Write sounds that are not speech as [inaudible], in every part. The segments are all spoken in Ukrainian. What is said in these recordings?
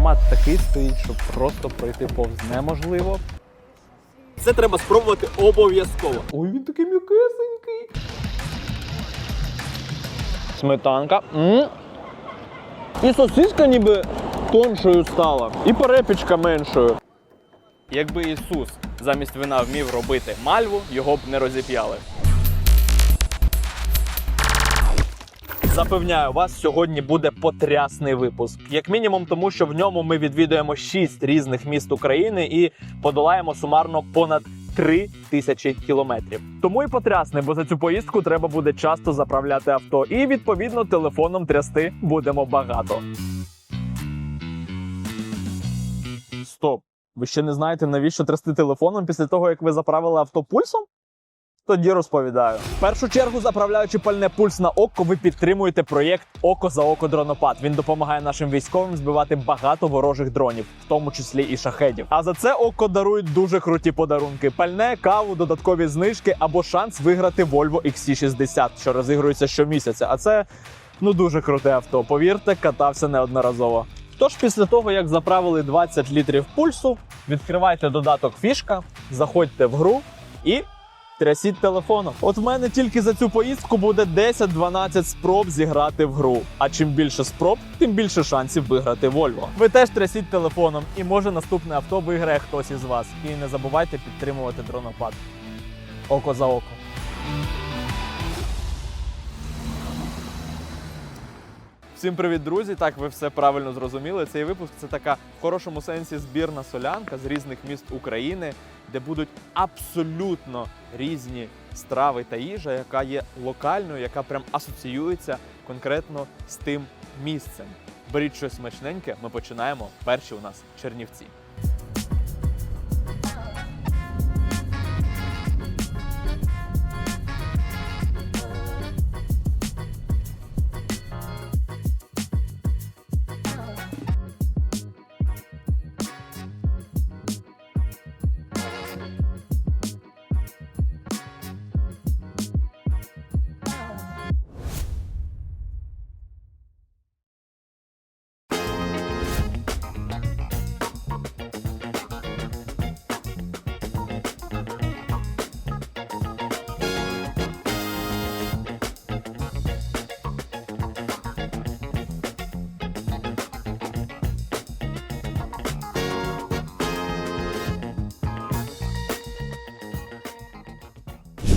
Аромат такий стоїть, що просто пройти повз неможливо. Це треба спробувати обов'язково. Ой, він такий м'якесенький. Сметанка. м І сосиска ніби тоншою стала. І перепічка меншою. Якби Ісус замість вина вмів робити мальву, його б не розіп'яли. Запевняю вас, сьогодні буде потрясний випуск. Як мінімум, тому що в ньому ми відвідуємо 6 різних міст України і подолаємо сумарно понад 3 тисячі кілометрів. Тому і потрясний, бо за цю поїздку треба буде часто заправляти авто, і відповідно телефоном трясти будемо багато. Стоп! Ви ще не знаєте, навіщо трясти телефоном після того, як ви заправили авто пульсом? Тоді розповідаю. В першу чергу, заправляючи пальне пульс на око, ви підтримуєте проєкт Око за око дронопад. Він допомагає нашим військовим збивати багато ворожих дронів, в тому числі і шахедів. А за це око дарують дуже круті подарунки: пальне, каву, додаткові знижки або шанс виграти Volvo XC60, що розігрується щомісяця. А це ну дуже круте авто. Повірте, катався неодноразово. Тож після того, як заправили 20 літрів пульсу, відкривайте додаток фішка, заходьте в гру і трясіть телефоном. От в мене тільки за цю поїздку буде 10-12 спроб зіграти в гру. А чим більше спроб, тим більше шансів виграти Вольво. Ви теж трясіть телефоном, і може наступне авто виграє хтось із вас. І не забувайте підтримувати дронопад. Око за око. Всім привіт, друзі! Так, ви все правильно зрозуміли. Цей випуск це така в хорошому сенсі збірна солянка з різних міст України, де будуть абсолютно різні страви та їжа, яка є локальною, яка прям асоціюється конкретно з тим місцем. Беріть щось смачненьке, ми починаємо. Перші у нас Чернівці.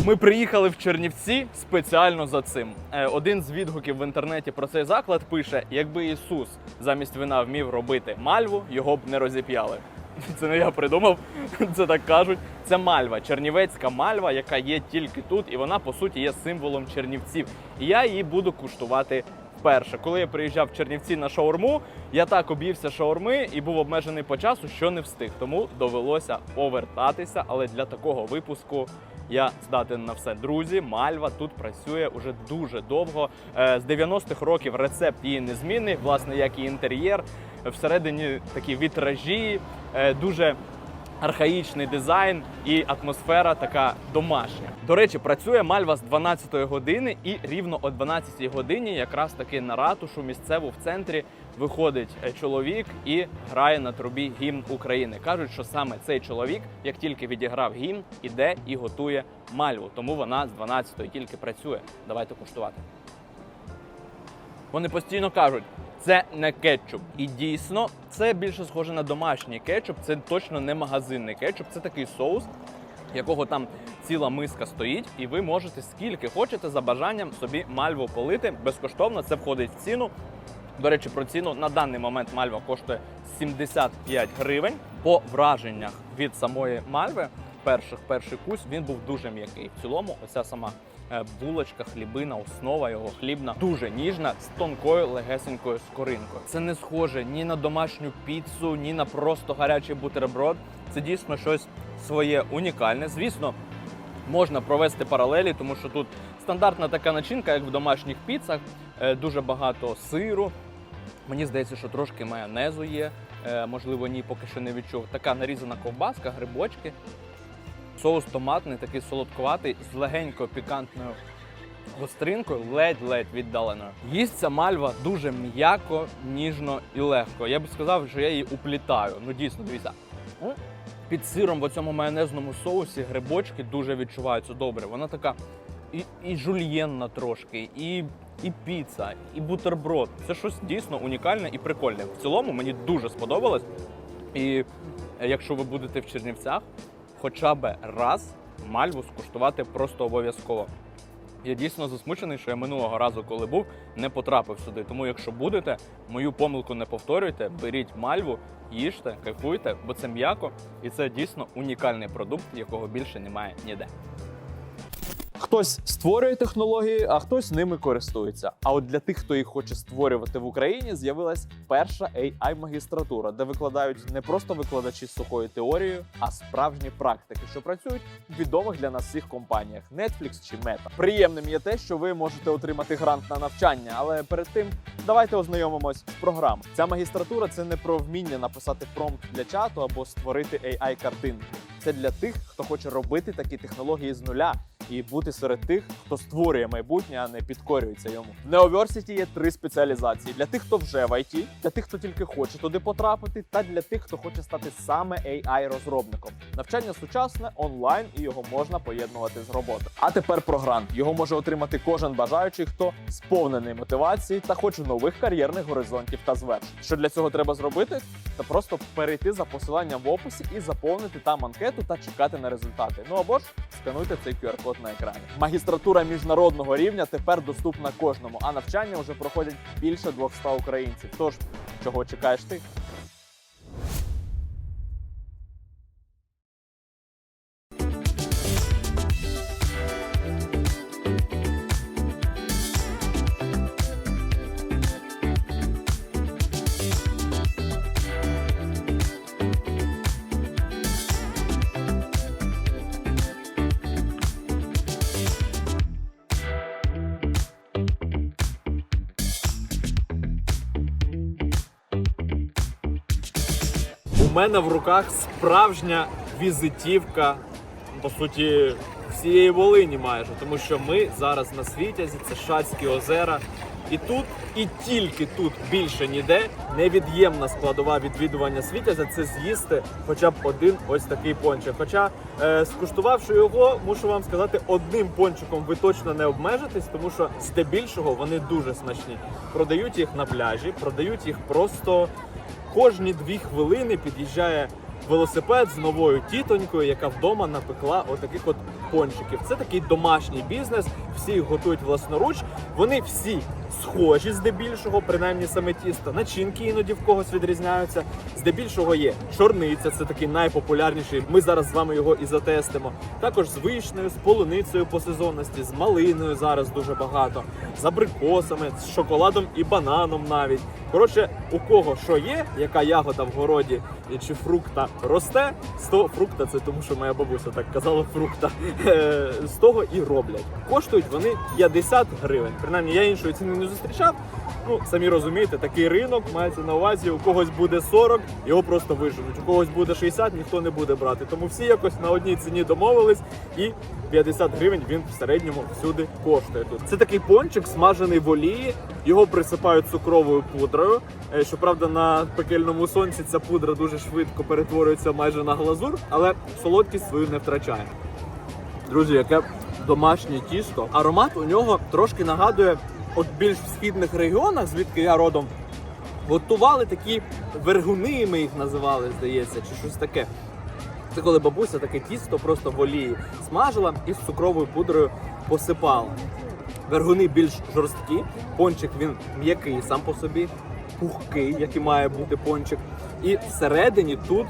Ми приїхали в Чернівці спеціально за цим. Е, Один з відгуків в інтернеті про цей заклад пише: якби Ісус замість вина вмів робити мальву, його б не розіп'яли. [laughs] Це не я придумав, [laughs] це так кажуть. Це мальва, чернівецька мальва, яка є тільки тут, і вона по суті є символом чернівців. І я її буду куштувати вперше. Коли я приїжджав в Чернівці на шаурму, я так об'ївся шаурми і був обмежений по часу, що не встиг. Тому довелося повертатися. Але для такого випуску я здатен на все. Друзі, Мальва тут працює уже дуже довго. Е, З 90-х років рецепт її незмінний, власне, як і інтер'єр. Всередині такі вітражі, е, дуже архаїчний дизайн і атмосфера така домашня. До речі, працює Мальва з 12 години, і рівно о 12 годині, якраз таки на ратушу місцеву в центрі виходить е, чоловік і грає на трубі гімн України. кажуть, що саме цей чоловік, як тільки відіграв гімн, іде і готує мальву. Тому вона з 12-ї тільки працює. Давайте куштувати. Вони постійно кажуть, це не кетчуп. І дійсно, це більше схоже на домашній кетчуп. Це точно не магазинний кетчуп. Це такий соус, якого там ціла миска стоїть, і ви можете скільки хочете за бажанням собі мальву полити. Безкоштовно це входить в ціну. До речі, про ціну на даний момент мальва коштує 75 гривень. По враженнях від самої мальви, перших перший кусь він був дуже м'який. В цілому, оця сама е, булочка, хлібина, основа його хлібна, дуже ніжна, з тонкою легесенькою скоринкою. Це не схоже ні на домашню піцу, ні на просто гарячий бутерброд. Це дійсно щось своє унікальне. Звісно, можна провести паралелі, тому що тут стандартна така начинка, як в домашніх піцах, е, дуже багато сиру. Мені здається, що трошки майонезу є. Е, Можливо, ні, поки що не відчув. Така нарізана ковбаска, грибочки. Соус томатний, такий солодкуватий, з легенько пікантною гостринкою ледь-ледь віддаленою. Їсться мальва дуже м'яко, ніжно і легко. Я б сказав, що я її уплітаю. Ну дійсно, дивіться. Під сиром в цьому майонезному соусі грибочки дуже відчуваються добре. Вона така і, і жульєнна трошки, і, і піца, і бутерброд. Це щось дійсно унікальне і прикольне. В цілому мені дуже сподобалось. І е, якщо ви будете в Чернівцях, хоча б раз мальву скуштувати просто обов'язково. Я дійсно засмучений, що я минулого разу, коли був, не потрапив сюди. Тому, якщо будете, мою помилку не повторюйте, беріть мальву, їжте, кайфуйте, бо це м'яко і це дійсно унікальний продукт, якого більше немає ніде. Хтось створює технології, а хтось ними користується. А от для тих, хто їх хоче створювати в Україні, з'явилась перша ai магістратура, де викладають не просто викладачі з сухою теорією, а справжні практики, що працюють в відомих для нас всіх компаніях Netflix чи Meta. Приємним є те, що ви можете отримати грант на навчання, але перед тим давайте ознайомимось з програмою. Ця магістратура це не про вміння написати промпт для чату або створити ai картинку. Це для тих, хто хоче робити такі технології з нуля і бути серед тих, хто створює майбутнє, а не підкорюється йому. В Неоверсіті є три спеціалізації: для тих, хто вже в IT, для тих, хто тільки хоче туди потрапити, та для тих, хто хоче стати саме ai розробником Навчання сучасне, онлайн, і його можна поєднувати з роботою. А тепер про грант. Його може отримати кожен бажаючий, хто сповнений мотивації та хоче нових кар'єрних горизонтів та звершень. Що для цього треба зробити? Та просто перейти за посиланням в описі і заповнити там анкету та чекати на результати. Ну або ж скануйте цей QR-код на екрані. Магістратура міжнародного рівня тепер доступна кожному, а навчання вже проходять більше 200 українців. Тож чого чекаєш ти? Мене в руках справжня візитівка, по суті, всієї Волині майже, тому що ми зараз на Світязі, це Шацькі озера. І тут, і тільки тут більше ніде невід'ємна складова відвідування Світязя це з'їсти хоча б один ось такий пончик. Хоча, е, скуштувавши його, мушу вам сказати, одним пончиком ви точно не обмежитесь, тому що здебільшого вони дуже смачні. Продають їх на пляжі, продають їх просто кожні дві хвилини під'їжджає велосипед з новою тітонькою, яка вдома напекла отаких от пончиків. Це такий домашній бізнес, всі їх готують власноруч. Вони всі схожі здебільшого, принаймні саме тісто. Начинки іноді в когось відрізняються. Здебільшого є чорниця, це такий найпопулярніший. Ми зараз з вами його і затестимо. Також з вишнею, з полуницею по сезонності, з малиною зараз дуже багато, з абрикосами, з шоколадом і бананом навіть. Коротше, у кого що є, яка ягода в городі чи фрукта росте, з того фрукта це тому, що моя бабуся так казала фрукта. [laughs] е, З того і роблять. Коштують вони 50 гривень. Принаймні я іншої ціни не зустрічав. Ну, самі розумієте, такий ринок мається на увазі. У когось буде 40, його просто виженуть. У когось буде 60, ніхто не буде брати. Тому всі якось на одній ціні домовились, і 50 гривень він в середньому всюди коштує тут. Це такий пончик, смажений в олії. Його присипають цукровою пудрою. Е, Щоправда, на пекельному сонці ця пудра дуже швидко перетворюється майже на глазур, але солодкість свою не втрачає. Друзі, яке домашнє тісто. Аромат у нього трошки нагадує, от більш в східних регіонах, звідки я родом, готували такі вергуни, ми їх називали, здається, чи щось таке. Це коли бабуся таке тісто просто в олії смажила і з цукровою пудрою посипала. Вергуни більш жорсткі, пончик він м'який сам по собі, пухкий, як і має бути пончик. І всередині тут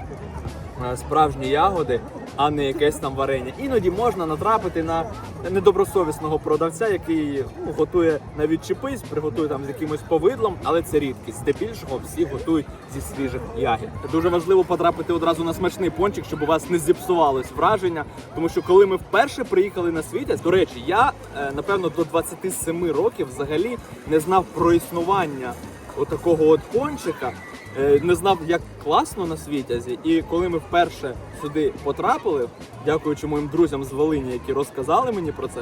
е, справжні ягоди, а не якесь там варення. Іноді можна натрапити на недобросовісного продавця, який ну, готує на відчепись, приготує там з якимось повидлом, але це рідкість. Здебільшого всі готують зі свіжих ягід. Дуже важливо потрапити одразу на смачний пончик, щоб у вас не зіпсувалось враження. Тому що коли ми вперше приїхали на світязь, до речі, я е, напевно до 27 років взагалі не знав про існування отакого от пончика. Е, не знав, як класно на світязі. І коли ми вперше сюди потрапили, дякуючи моїм друзям з Волині, які розказали мені про це,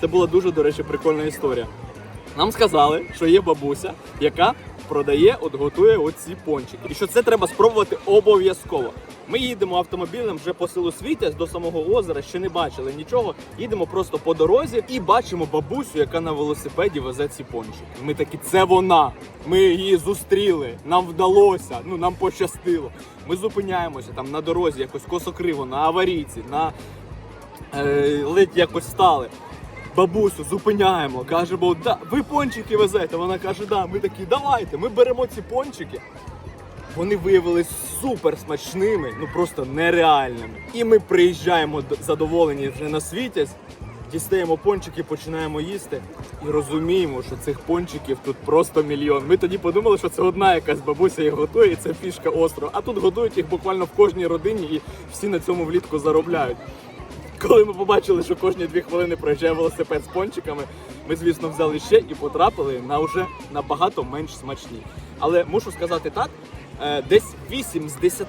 це була дуже, до речі, прикольна історія. Нам сказали, що є бабуся, яка продає, от готує оці пончики. І що це треба спробувати обов'язково. Ми їдемо автомобілем вже по селу Світязь до самого озера, ще не бачили нічого. Їдемо просто по дорозі і бачимо бабусю, яка на велосипеді везе ці пончики. Ми такі, це вона. Ми її зустріли. Нам вдалося. Ну нам пощастило. Ми зупиняємося там на дорозі, якось косокриво, на аварійці, на е, ледь якось стали. Бабусю зупиняємо, каже, бо да, ви пончики везете. Вона каже, да, ми такі, давайте, ми беремо ці пончики. Вони виявились супер смачними, ну просто нереальними. І ми приїжджаємо задоволені вже на світязь, дістаємо пончики, починаємо їсти і розуміємо, що цих пончиків тут просто мільйон. Ми тоді подумали, що це одна якась бабуся їх готує, і це фішка острова. А тут готують їх буквально в кожній родині, і всі на цьому влітку заробляють. Коли ми побачили, що кожні дві хвилини проїжджає велосипед з пончиками, ми, звісно, взяли ще і потрапили на вже набагато менш смачні. Але мушу сказати так: е, десь 8 з 10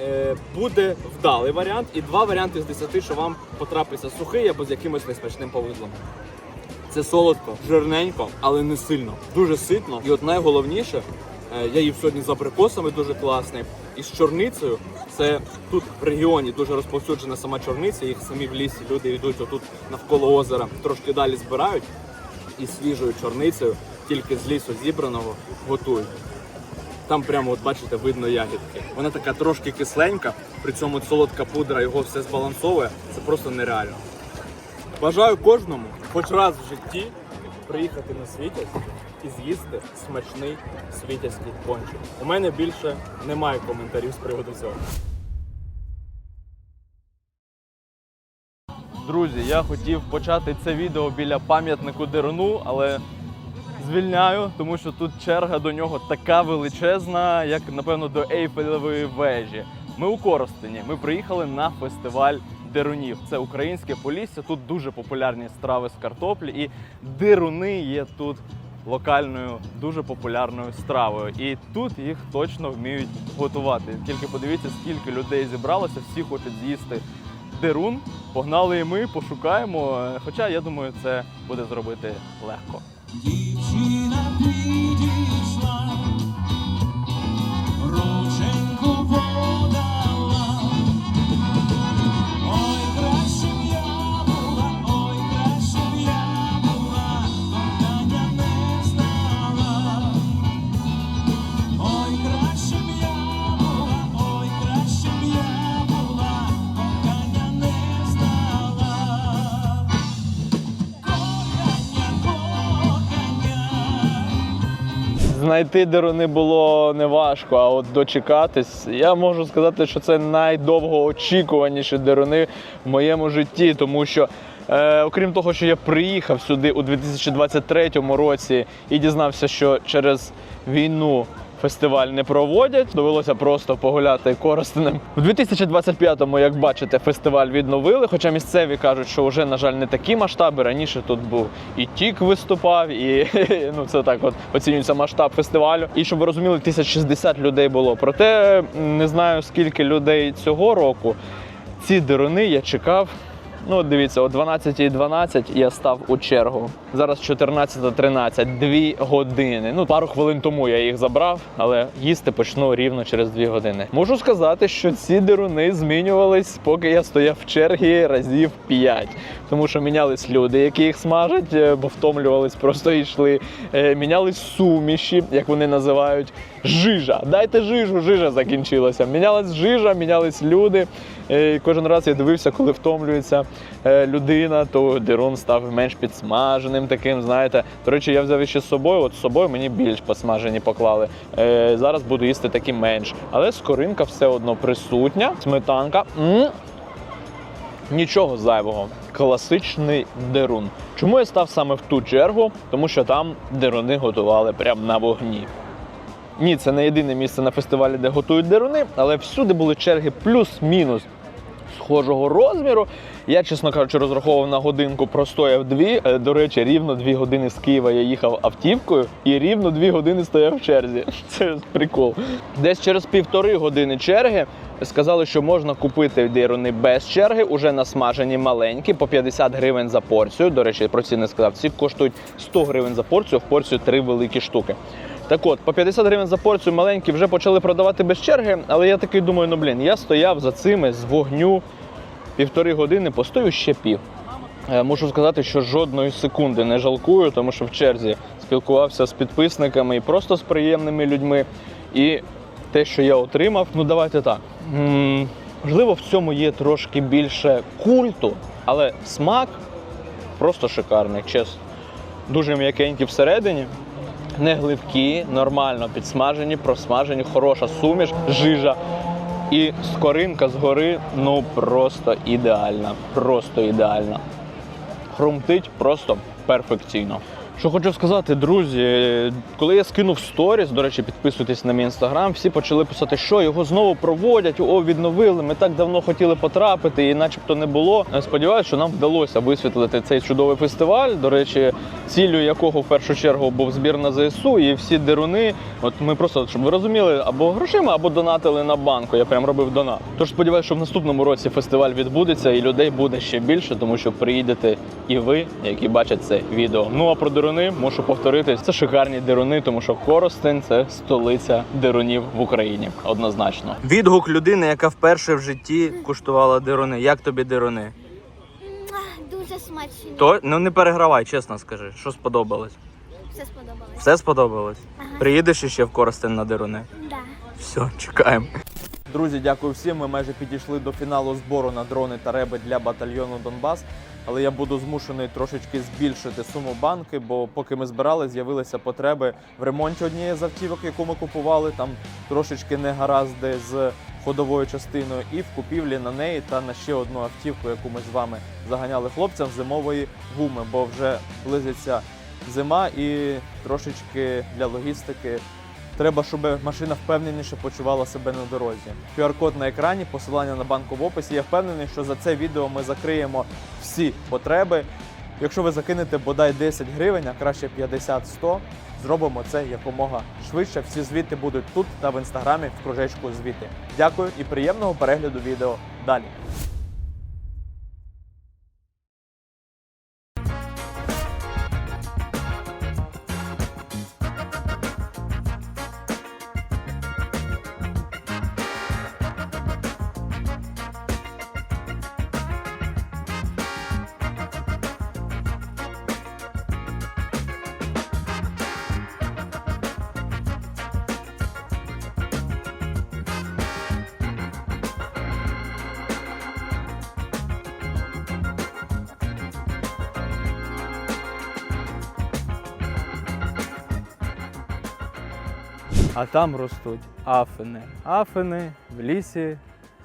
е, буде вдалий варіант, і два варіанти з 10, що вам потрапиться сухий або з якимось несмачним повидлом. Це солодко, жирненько, але не сильно. Дуже ситно. І от найголовніше, я їв сьогодні з абрикосами дуже класний. І з чорницею. Це тут в регіоні дуже розповсюджена сама чорниця. Їх самі в лісі люди йдуть отут навколо озера, трошки далі збирають і свіжою чорницею, тільки з лісу зібраного, готують. Там прямо, от бачите, видно ягідки. Вона така трошки кисленька, при цьому солодка пудра його все збалансовує. Це просто нереально. Бажаю кожному хоч раз в житті приїхати на світязь і з'їсти смачний світязький пончик. У мене більше немає коментарів з приводу цього. Друзі, я хотів почати це відео біля пам'ятнику Деруну, але звільняю, тому що тут черга до нього така величезна, як напевно до Ейфелевої вежі. Ми у Коростені. Ми приїхали на фестиваль дерунів. Це українське полісся. Тут дуже популярні страви з картоплі, і деруни є тут локальною дуже популярною стравою. І тут їх точно вміють готувати. Тільки подивіться, скільки людей зібралося, всі хочуть з'їсти дерун. Погнали і ми, пошукаємо. Хоча я думаю, це буде зробити легко. Знайти деруни було неважко, а от дочекатись. Я можу сказати, що це найдовгоочікуваніші деруни в моєму житті, тому що. Е, окрім того, що я приїхав сюди у 2023 році і дізнався, що через війну фестиваль не проводять, довелося просто погуляти коростенем. У 2025-му, як бачите, фестиваль відновили. Хоча місцеві кажуть, що вже, на жаль, не такі масштаби. Раніше тут був і тік виступав, і [laughs] ну це так, от оцінюється масштаб фестивалю. І щоб ви розуміли, 1060 людей було. Проте не знаю скільки людей цього року. Ці дирони я чекав. Ну, от дивіться, о 12.12 я став у чергу. Зараз 14.13, 2 години. Ну, пару хвилин тому я їх забрав, але їсти почну рівно через 2 години. Можу сказати, що ці дируни змінювались, поки я стояв в чергі разів 5. Тому що мінялись люди, які їх смажать, е, бо втомлювались, просто йшли. Е, Мінялись суміші, як вони називають. Жижа. Дайте жижу, жижа закінчилася. Мінялась жижа, мінялись люди. Кожен раз я дивився, коли втомлюється е, людина, то дирун став менш підсмаженим таким, знаєте. До речі, я взяв ще з собою, от з собою мені більш посмажені поклали. Е, Зараз буду їсти такі менш. Але скоринка все одно присутня. Сметанка. Нічого зайвого. Класичний дерун. Чому я став саме в ту чергу? Тому що там деруни готували прямо на вогні. Ні, це не єдине місце на фестивалі, де готують деруни, але всюди були черги плюс-мінус схожого розміру. Я, чесно кажучи, розраховував на годинку, простояв дві. Е, До речі, рівно дві години з Києва я їхав автівкою і рівно дві години стояв в черзі. [laughs] Це прикол. Десь через півтори години черги сказали, що можна купити дируни без черги, уже насмажені маленькі, по 50 гривень за порцію. До речі, про ціни сказав. Ці коштують 100 гривень за порцію, в порцію три великі штуки. Так от, по 50 гривень за порцію маленькі вже почали продавати без черги, але я такий думаю, ну блін, я стояв за цими з вогню півтори години, постою ще пів. Е, Мушу сказати, що жодної секунди не жалкую, тому що в черзі спілкувався з підписниками і просто з приємними людьми. І те, що я отримав, ну давайте так. Можливо, в цьому є трошки більше культу, але смак просто шикарний, чесно. Дуже м'якенькі всередині, не гливкі, нормально підсмажені, просмажені, хороша суміш, жижа. І скоринка згори, ну просто ідеальна. Просто ідеальна. Хрумтить просто перфекційно. Що хочу сказати, друзі, коли я скинув сторіс, до речі, підписуйтесь на мій інстаграм, всі почали писати, що його знову проводять, о, відновили. Ми так давно хотіли потрапити, і начебто не було. Сподіваюся, що нам вдалося висвітлити цей чудовий фестиваль. До речі, ціллю якого в першу чергу був збір на ЗСУ, і всі деруни. От ми просто, щоб ви розуміли, або грошима, або донатили на банку. Я прям робив донат. Тож сподіваюся, що в наступному році фестиваль відбудеться і людей буде ще більше, тому що приїдете і ви, які бачать це відео. Ну а про деруни можу повторити, це шикарні деруни, тому що Коростень це столиця дерунів в Україні. Однозначно. Відгук людини, яка вперше в житті куштувала дирони. Як тобі? Муа, Дуже смачно. То ну не перегравай, чесно скажи, що сподобалось? Все сподобалось. Все сподобалось? Ага. Приїдеш іще в Коростень на дирони? Да. Все, чекаємо. Друзі, дякую всім. Ми майже підійшли до фіналу збору на дрони та реби для батальйону Донбас. Але я буду змушений трошечки збільшити суму банки, бо поки ми збирали, з'явилися потреби в ремонті однієї з автівок, яку ми купували. Там трошечки не гаразди з ходовою частиною, і в купівлі на неї та на ще одну автівку, яку ми з вами заганяли хлопцям зимової гуми, бо вже близиться зима і трошечки для логістики Треба, щоб машина впевненіше почувала себе на дорозі. QR-код на екрані, посилання на банку в описі. Я впевнений, що за це відео ми закриємо всі потреби. Якщо ви закинете бодай 10 гривень, а краще 50-100, зробимо це якомога швидше. Всі звіти будуть тут та в інстаграмі в кружечку звіти. Дякую і приємного перегляду відео далі. А там ростуть афини. Афини в лісі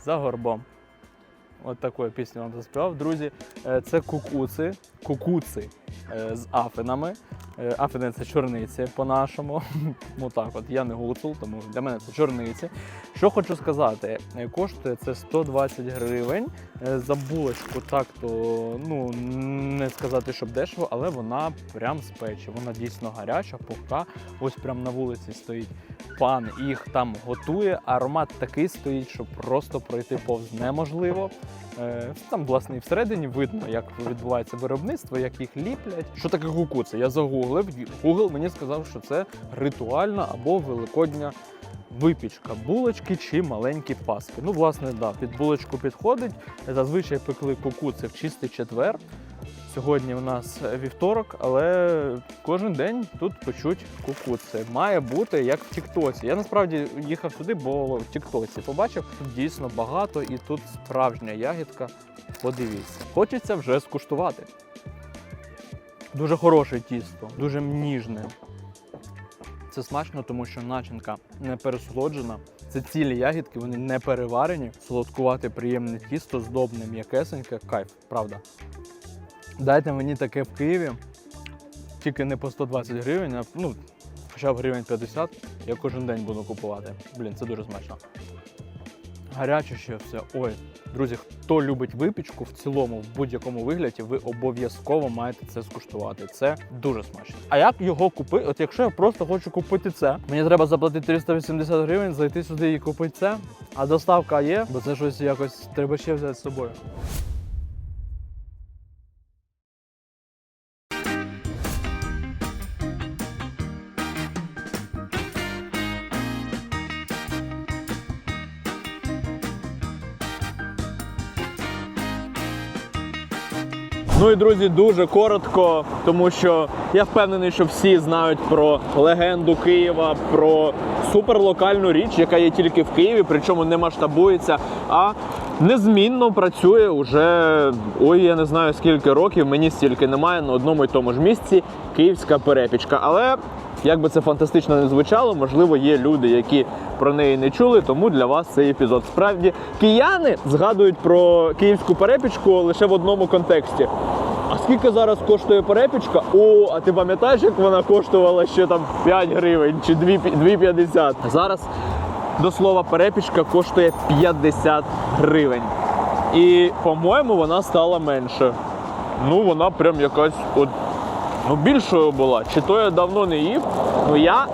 за горбом. От таку я пісню вам заспівав. Друзі, Е, це кукуци, кукуци е, з афинами. Е, Афини це чорниці по-нашому. [laughs] Ну так, от я не гуцул, тому для мене це чорниці. Що хочу сказати, е, коштує це 120 гривень. Е, За булочку так то ну не сказати, щоб дешево, але вона прям з печі. Вона дійсно гаряча, пухка. Ось прям на вулиці стоїть пан їх там готує. Аромат такий стоїть, що просто пройти повз неможливо. Там, власне, і всередині видно, як відбувається виробництво, як їх ліплять. Що таке кукуци? Я загуглив. Google мені сказав, що це ритуальна або великодня випічка, булочки чи маленькі паски. Ну, власне, да, під булочку підходить. Зазвичай пекли кукуци в чистий четвер. Сьогодні у нас вівторок, але кожен день тут печуть кукуци. Має бути як в Тіктоці. Я насправді їхав сюди, бо в Тіктоці побачив тут дійсно багато і тут справжня ягідка. Подивіться. Хочеться вже скуштувати. Дуже хороше тісто, дуже ніжне. Це смачно, тому що начинка не пересолоджена. Це цілі ягідки, вони не переварені. Солодкувате, приємне тісто, здобне, м'якесеньке, кайф, правда. Дайте мені таке в Києві, тільки не по 120 гривень, а ну, хоча б гривень 50, я кожен день буду купувати. Блін, це дуже смачно. Гаряче ще все. Ой, друзі, хто любить випічку в цілому, в будь-якому вигляді, ви обов'язково маєте це скуштувати. Це дуже смачно. А як його купити? От якщо я просто хочу купити це, мені треба заплатити 380 гривень, зайти сюди і купити це. А доставка є, бо це щось якось треба ще взяти з собою. І друзі, дуже коротко, тому що я впевнений, що всі знають про легенду Києва, про суперлокальну річ, яка є тільки в Києві, причому не масштабується, а незмінно працює уже ой, я не знаю скільки років. Мені стільки немає на одному і тому ж місці київська перепічка. Але як би це фантастично не звучало, можливо, є люди, які про неї не чули, тому для вас цей епізод. Справді, кияни згадують про київську перепічку лише в одному контексті. А скільки зараз коштує перепічка? О, а ти пам'ятаєш, як вона коштувала ще там 5 гривень чи 2 2,50? Зараз, до слова, перепічка коштує 50 гривень. І, по-моєму, вона стала менше. Ну, вона прям якась от ну, більшою була. Чи то я давно не їв, ну я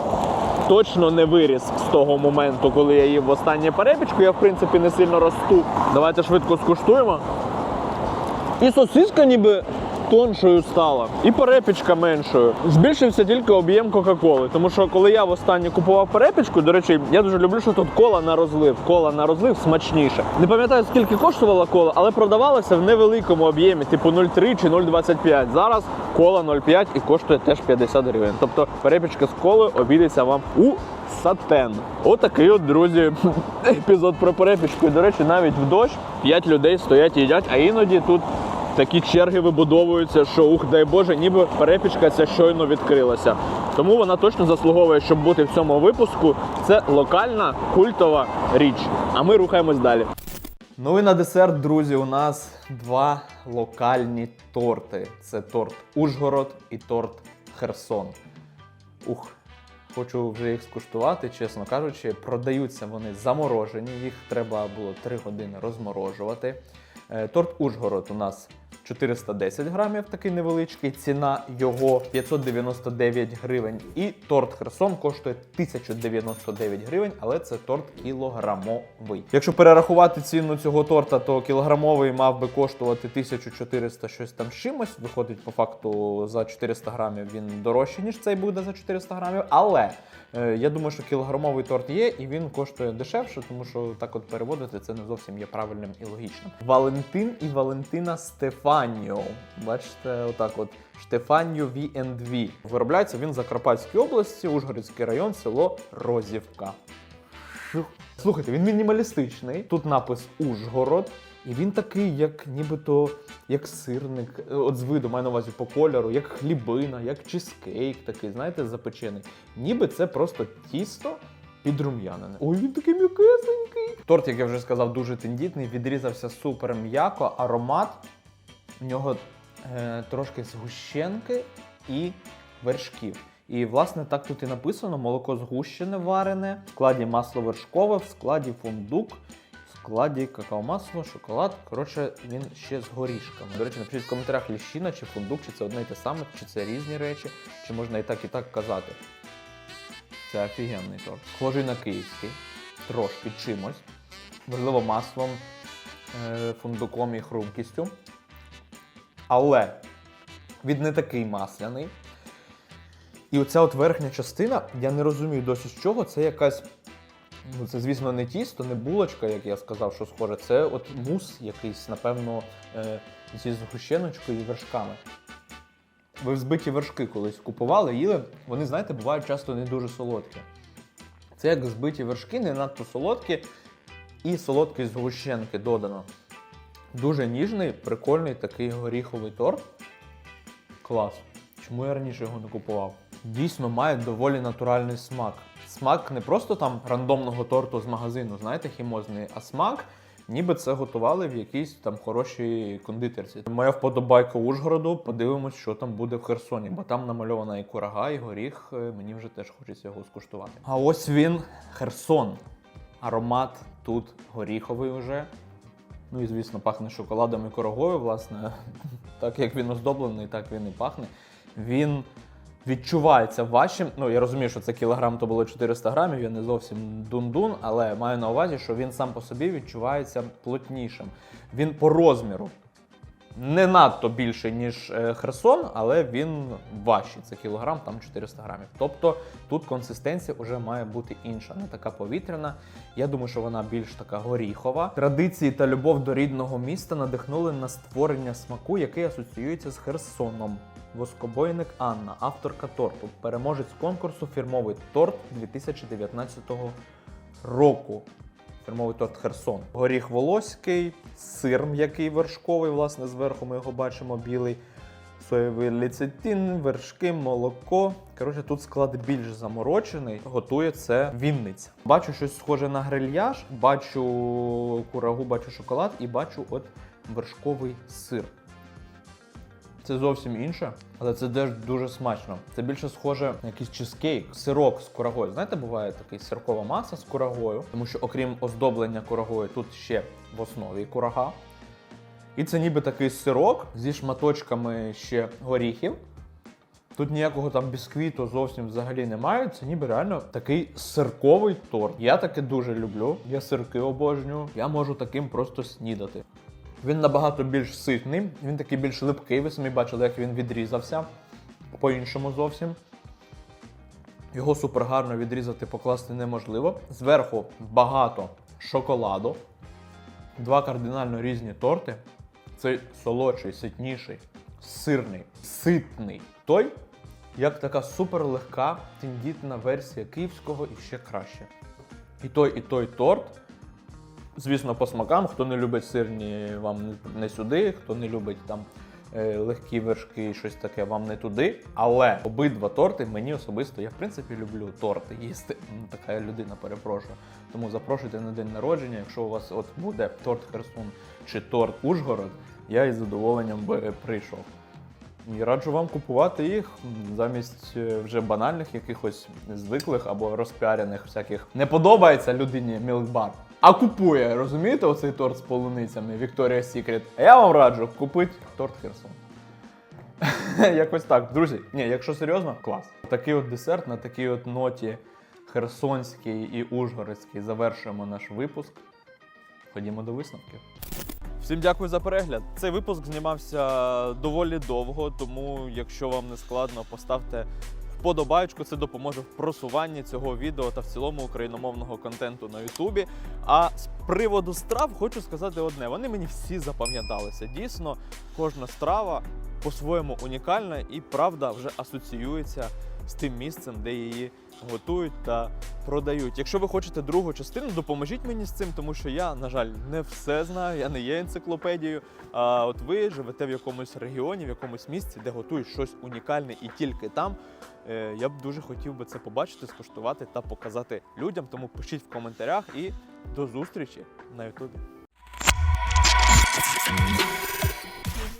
точно не виріс з того моменту, коли я їв останнє перепічку. Я, в принципі, не сильно росту. Давайте швидко скуштуємо. І сосиска ніби тоншою стала, і перепічка меншою. Збільшився тільки об'єм Кока-Коли. Тому що коли я востаннє купував перепічку, до речі, я дуже люблю, що тут кола на розлив. Кола на розлив смачніше. Не пам'ятаю, скільки коштувала кола, але продавалася в невеликому об'ємі, типу 0,3 чи 0,25. Зараз кола 0,5 і коштує теж 50 гривень. Тобто перепічка з колою обійдеться вам у сатен. Отакий от, друзі, [laughs] епізод про перепічку. І, до речі, навіть в дощ 5 людей стоять і їдять, а іноді тут такі черги вибудовуються, що ух, дай Боже, ніби перепічка ця щойно відкрилася. Тому вона точно заслуговує, щоб бути в цьому випуску. Це локальна культова річ. А ми рухаємось далі. Ну і на десерт, друзі, у нас два локальні торти: це торт Ужгород і торт Херсон. Ух, хочу вже їх скуштувати, чесно кажучи. Продаються вони заморожені, їх треба було 3 години розморожувати. Е, Торт Ужгород у нас 410 грамів, такий невеличкий. Ціна його 599 гривень. І торт Херсон коштує 1099 гривень, але це торт кілограмовий. Якщо перерахувати ціну цього торта, то кілограмовий мав би коштувати 1400 щось там чимось. Виходить, по факту за 400 грамів він дорожчий, ніж цей буде за 400 грамів. Але я думаю, що кілограмовий торт є, і він коштує дешевше, тому що так от переводити це не зовсім є правильним і логічним. Валентин і Валентина Стефаніо. Бачите, отак от. Штефаніо V&V. Виробляється він в Закарпатській області, Ужгородський район, село Розівка. Слухайте, він мінімалістичний. Тут напис Ужгород. І він такий, як нібито як сирник, е, от з виду маю на увазі по кольору, як хлібина, як чизкейк такий, знаєте, запечений. Ніби це просто тісто підрум'янене. Ой, він такий м'якесенький. Торт, як я вже сказав, дуже тендітний, відрізався супер м'яко, аромат в нього е, трошки згущенки і вершків. І власне так тут і написано: молоко згущене варене, в складі масло вершкове, в складі фундук, складі какао-масло, шоколад. Коротше, він ще з горішками. До речі, напишіть в коментарях ліщина чи фундук, чи це одне і те саме, чи це різні речі, чи можна і так, і так казати. Це офігенний торт. Схожий на київський, трошки чимось. Можливо, маслом, е, фундуком і хрумкістю. Але він не такий масляний. І оця от верхня частина, я не розумію досі з чого, це якась. Ну, це, звісно, не тісто, не булочка, як я сказав, що схоже. Це от мус якийсь, напевно, е, зі згущеночкою і вершками. Ви взбиті вершки колись купували, їли. Вони, знаєте, бувають часто не дуже солодкі. Це як збиті вершки, не надто солодкі, і солодкі згущенки додано. Дуже ніжний, прикольний такий горіховий торт. Клас. Чому я раніше його не купував? Дійсно має доволі натуральний смак. Смак не просто там рандомного торту з магазину, знаєте, хімозний, а смак, ніби це готували в якійсь там хорошій кондитерці. Моя вподобайка Ужгороду, подивимось, що там буде в Херсоні, бо там намальована і курага, і горіх. е, Мені вже теж хочеться його скуштувати. А ось він, Херсон. Аромат тут горіховий уже. Ну і звісно, пахне шоколадом і корогою, власне. [laughs] Так як він оздоблений, так він і пахне. Він відчувається важчим. Ну, я розумію, що це кілограм то було 400 грамів, я не зовсім дун-дун, але маю на увазі, що він сам по собі відчувається плотнішим. Він по розміру не надто більший, ніж е, Херсон, але він важчий. Це кілограм, там 400 грамів. Тобто тут консистенція вже має бути інша, не така повітряна. Я думаю, що вона більш така горіхова. Традиції та любов до рідного міста надихнули на створення смаку, який асоціюється з Херсоном. Воскобойник Анна, авторка торту, переможець конкурсу Фірмовий торт 2019 року. Фірмовий торт Херсон. Горіх волоський, сир м'який вершковий, власне, зверху ми його бачимо білий. Соєвий лецитин, вершки, молоко. Коротше, тут склад більш заморочений. Готує це Вінниця. Бачу щось схоже на грильяж, бачу курагу, бачу шоколад і бачу от вершковий сир. Це зовсім інше, але це теж дуже смачно. Це більше схоже на якийсь чизкейк, сирок з курагою. Знаєте, буває такий сиркова маса з курагою, тому що окрім оздоблення курагою, тут ще в основі курага. І це ніби такий сирок зі шматочками ще горіхів. Тут ніякого там бісквіту зовсім взагалі немає. Це ніби реально такий сирковий торт. Я таке дуже люблю. Я сирки обожнюю. Я можу таким просто снідати. Він набагато більш ситний, він такий більш липкий. Ви самі бачили, як він відрізався. По-іншому зовсім. Його супер гарно відрізати, покласти неможливо. Зверху багато шоколаду. Два кардинально різні торти. Цей солодший, ситніший, сирний, ситний. Той, як така супер легка, тендітна версія київського і ще краще. І той, і той торт. Звісно, по смакам, хто не любить сирні, вам не- сюди, хто не любить там е, легкі вершки щось таке, вам не туди. Але обидва торти мені особисто, я в принципі люблю торти їсти. Така людина перепрошую. Тому запрошуйте на день народження. Якщо у вас от буде торт Херсон чи торт Ужгород, я із задоволенням би прийшов. І раджу вам купувати їх замість е, вже банальних якихось звиклих або розпіарених всяких. Не подобається людині мілкбар. А купує, розумієте, оцей торт з полуницями Victoria's Secret. А я вам раджу купити торт Херсон. [laughs] Якось так, друзі. Ні, якщо серйозно, клас. Такий от десерт на такій от ноті херсонській і ужгородській завершуємо наш випуск. Ходімо до висновків. Всім дякую за перегляд. Цей випуск знімався доволі довго, тому якщо вам не складно, поставте вподобайку. Це допоможе в просуванні цього відео та в цілому україномовного контенту на Ютубі. А з приводу страв хочу сказати одне: вони мені всі запам'яталися. Дійсно, кожна страва по-своєму унікальна і правда вже асоціюється з тим місцем, де її готують та продають. Якщо ви хочете другу частину, допоможіть мені з цим, тому що я, на жаль, не все знаю, я не є енциклопедією. А от ви живете в якомусь регіоні, в якомусь місці, де готують щось унікальне і тільки там. Е, я б дуже хотів би це побачити, скуштувати та показати людям. Тому пишіть в коментарях і до зустрічі на Ютубі.